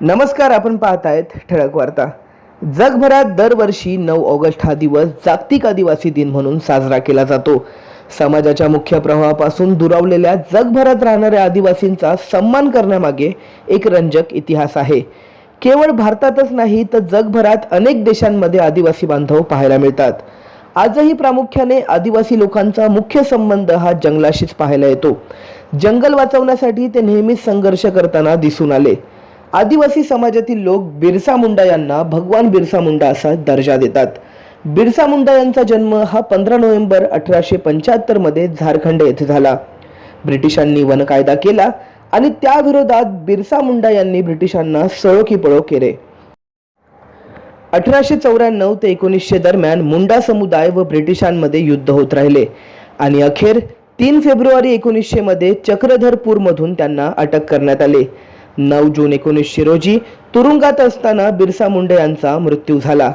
नमस्कार आपण पाहत आहेत ठळक वार्ता. जगभरात दरवर्षी नऊ ऑगस्ट हा दिवस जागतिक आदिवासी दिन म्हणून साजरा केला जातो. समाजाच्या मुख्य प्रवाहापासून दुरावलेल्या जगभरात राहणाऱ्या आदिवासींचा सन्मान करण्यामागे एक रंजक इतिहास आहे. केवळ भारतातच नाही तर जगभरात अनेक देशांमध्ये आदिवासी बांधव पाहायला मिळतात. आजही प्रामुख्याने आदिवासी लोकांचा मुख्य संबंध हा जंगलाशीच पाहायला येतो. जंगल वाचवण्यासाठी ते नेहमीच संघर्ष करताना दिसून आले. आदिवासी समाजातील लोक बिरसा मुंडा यांना भगवान बिरसा मुंडा असा दर्जा देतात. बिरसा मुंडा यांचा जन्म हा पंधरा नोव्हेंबर अठराशे पंच्याहत्तरमध्ये झारखंड येथे झाला. ब्रिटिशांनी वन कायदा केला आणि त्या विरोधात बिरसा मुंडा यांनी ब्रिटिशांना सळो की पळो केले. अठराशे चौऱ्याण्णव ते एकोणीसशे दरम्यान मुंडा समुदाय व ब्रिटिशांमध्ये युद्ध होत राहिले आणि अखेर तीन फेब्रुवारी एकोणीसशे मध्ये चक्रधरपूरमधून त्यांना अटक करण्यात आले. नऊ जून एकोणीसशे रोजी तुरुंगात असताना बिरसा मुंडे यांचा मृत्यू झाला.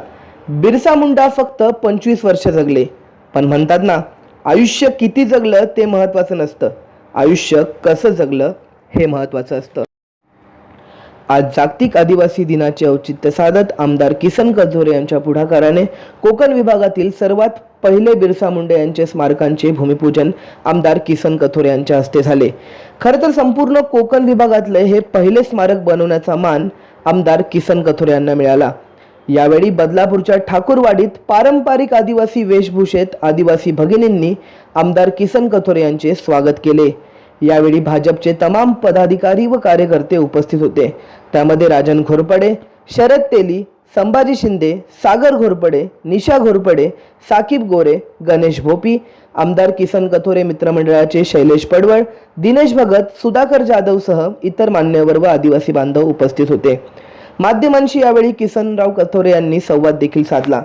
बिरसा मुंडा फक्त पंचवीस वर्ष जगले. पण म्हणतात ना आयुष्य किती जगलं ते महत्त्वाचं नसतं. आयुष्य कसं जगलं हे महत्त्वाचं असतं. आज जागतिक आदिवासी दिनाचे औचित्य साधत आमदार किसन कजोरे यांच्या पुढाकाराने कोकण विभागातील सर्वात पहिले बिरसा मुंडे यांचे स्मारकांचे भूमिपूजन आमदार किसन कथोरे यांच्या हस्ते झाले. खरं तर संपूर्ण कोकण विभागातले हे पहिले स्मारक बनवण्याचा मान आमदार किसन कथोरे यांना मिळाला. यावेळी बदलापूरच्या ठाकूरवाडीत पारंपरिक आदिवासी वेशभूषेत आदिवासी भगिनींनी आमदार किसन कथोरे यांचे स्वागत केले. यावेळी भाजपचे तमाम पदाधिकारी व कार्यकर्ते उपस्थित होते. त्यामध्ये राजन घोरपडे शरद तेली संभाजी शिंदे सागर घोरपडे निशा घोरपडे साकीब गोरे गणेश भोपी आमदार किसन कथोरे मित्रमंडळाचे शैलेश पडवळ दिनेश भगत सुधाकर जाधवसह इतर मान्यवर व आदिवासी बांधव उपस्थित होते. माध्यमांशी यावेळी किसनराव कथोरे यांनी संवाद देखील साधला.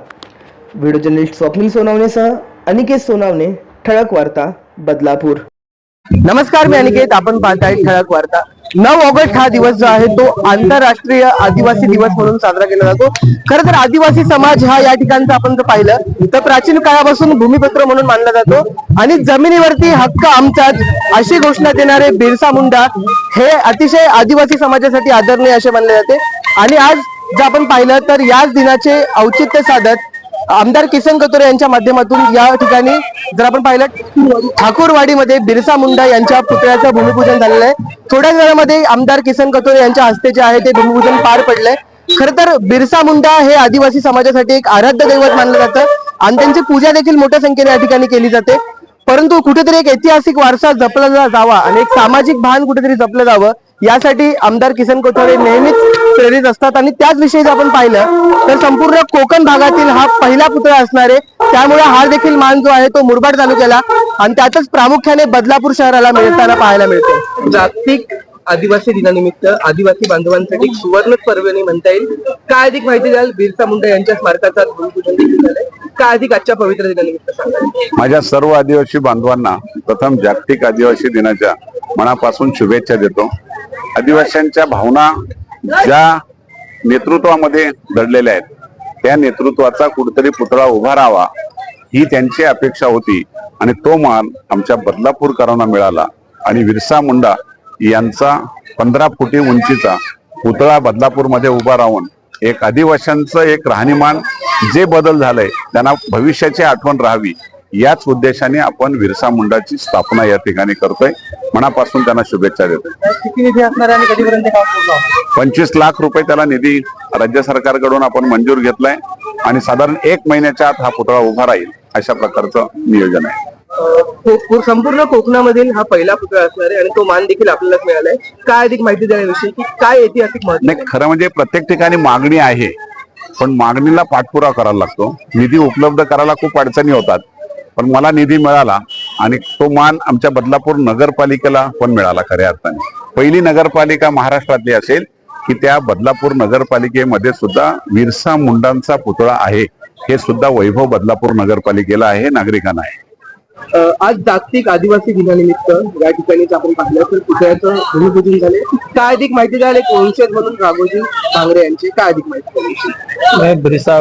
व्हिडिओ जर्नलिस्ट स्वप्नील सोनावणेसह अनिकेत सोनावणे ठळक वार्ता बदलापूर. नमस्कार मी अनिकेत आपण पाहताय ठळक वार्ता. नऊ ऑगस्ट हा दिवस जो आहे तो आंतरराष्ट्रीय आदिवासी दिवस म्हणून साजरा केला जातो. खरं तर आदिवासी समाज हा या ठिकाणचा आपण जर पाहिलं तर प्राचीन काळापासून भूमिपुत्र म्हणून मानला जातो. आणि जमिनीवरती हक्क आमच्यात अशी घोषणा देणारे बिरसा मुंडा हे अतिशय आदिवासी समाजासाठी आदरणीय असे मानले जाते. आणि आज जर आपण पाहिलं तर याच दिनाचे औचित्य साधत आमदार किसन कतोरे यांच्या माध्यमातून या ठिकाणी जर आपण पाहिलं ठाकूरवाडीमध्ये बिरसा मुंडा यांच्या पुतळ्याचं भूमिपूजन झालेलं आहे. थोड्या वेळामध्ये आमदार किसन कथोरे यांच्या हस्ते जे आहे ते भूमिपूजन पार पडलंय. खर तर बिरसा मुंडा हे आदिवासी समाजासाठी एक आराध्य दैवत मानलं जातं आणि त्यांची पूजा देखील मोठ्या संख्येने या ठिकाणी केली जाते. परंतु कुठेतरी एक ऐतिहासिक वारसा जपला जावा आणि एक सामाजिक भान कुठेतरी जपलं जावं यासाठी आमदार किसन कोथोरे नेहमीच प्रेरित असतात. आणि त्याच विषयी जर आपण पाहिलं तर संपूर्ण कोकण भागातील हा पहिला पुतळा असणार आहे. त्यामुळे हा देखील मान जो आहे तो मुरबाड तालुक्याला आणि त्यातच प्रामुख्याने बदलापूर शहराला मिळताना पाहायला मिळतो. जागतिक आदिवासी दिनानिमित्त आदिवासी बांधवांसाठी एक सुवर्ण पर्वणी म्हणता येईल. काय अधिक माहिती द्याल? बिरसा मुंडा यांच्या स्मारकाचा भूमिपूजन देखील झालंय. काय अधिक आजच्या पवित्र दिनानिमित्त माझ्या सर्व आदिवासी बांधवांना प्रथम जागतिक आदिवासी दिनाच्या मनापासून शुभेच्छा देतो. आदिवासींच्या भावना ज्या नेतृत्वामध्ये दडलेल्या आहेत त्या नेतृत्वाचा कुठेतरी पुतळा उभा राहावा ही त्यांची अपेक्षा होती आणि तो मान आमच्या बदलापूरकरांना मिळाला. आणि बिरसा मुंडा यांचा पंधरा फुटी उंचीचा पुतळा बदलापूरमध्ये उभा राहून एक आदिवाशांचं एक राहणीमान जे बदल झालंय त्यांना भविष्याची आठवण राहावी. याच उद्देशाने आपण बिरसा मुंडाची स्थापना या ठिकाणी करतोय. मनापासून त्यांना शुभेच्छा देतो? पंचवीस लाख रुपये त्याला निधी राज्य सरकारकडून आपण मंजूर घेतलाय. आणि साधारण एक महिन्याच्या आत हा पुतळा उभा राहील अशा प्रकारचं नियोजन आहे. संपूर्ण कोकणामधील हा पहिला पुतळा असणार आहे आणि तो मान देखील आपल्यालाच मिळालाय. काय अधिक माहिती देण्याविषयी की काय ऐतिहासिक महत्त्व नाही खरं म्हणजे प्रत्येक ठिकाणी मागणी आहे. पण मागणीला पाठपुरा करायला लागतो. निधी उपलब्ध करायला खूप अडचणी होतात. पण मला निधी मिळाला आणि तो मान आमच्या बदलापूर नगरपालिकेला पण मिळाला खऱ्या अर्थाने. पहिली नगरपालिका महाराष्ट्रातली असेल की त्या बदलापूर नगरपालिकेमध्ये सुद्धा बिरसा मुंडांचा पुतळा आहे. हे सुद्धा वैभव बदलापूर नगरपालिकेला आहे नागरिकांना आहे. आज जागतिक आदिवासी दिनानिमित्त या ठिकाणी आपण पाहिलं तर पुतळ्याचं भूमिपूजन झाले काय अधिक माहिती द्याल? एक वंशज म्हणून राघोजी भांगरे यांची काय अधिक माहिती द्याल? ब्रिसा बिरसा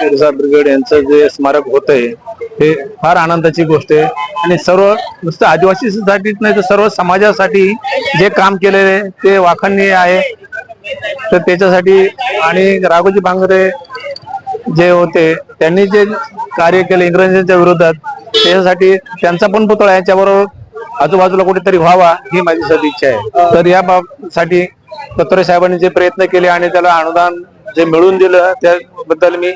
बिरसा ब्रिगेड यांचं जे स्मारक होत आहे हे फार आनंदाची गोष्ट आहे. आणि सर्व नुसतं आदिवासीसाठीच नाही तर सर्व समाजासाठी जे काम केलेले ते वाखणीय आहे. तर त्याच्यासाठी आणि राघोजी भांगरे जे होते त्यांनी जे कार्य केले इंग्रजांच्या विरोधात त्याच्यासाठी त्यांचा पण पुतळा याच्याबरोबर आजूबाजूला कुठेतरी व्हावा ही माझी सदिच्छा आहे. तर या बाबसाठी कत्रे साहेबांनी जे प्रयत्न केले आणि त्याला अनुदान जे मिळवून दिलं त्याबद्दल मी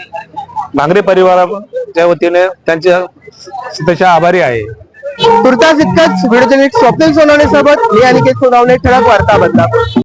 भांगरे परिवाराच्या वतीने त्यांच्या तशा आभारी आहे. तुर्तास इतकंच व्हिडिओ स्वप्नील सोनवणे सोबत मी अनिकेत सोनवणे ठळक वार्ता बदला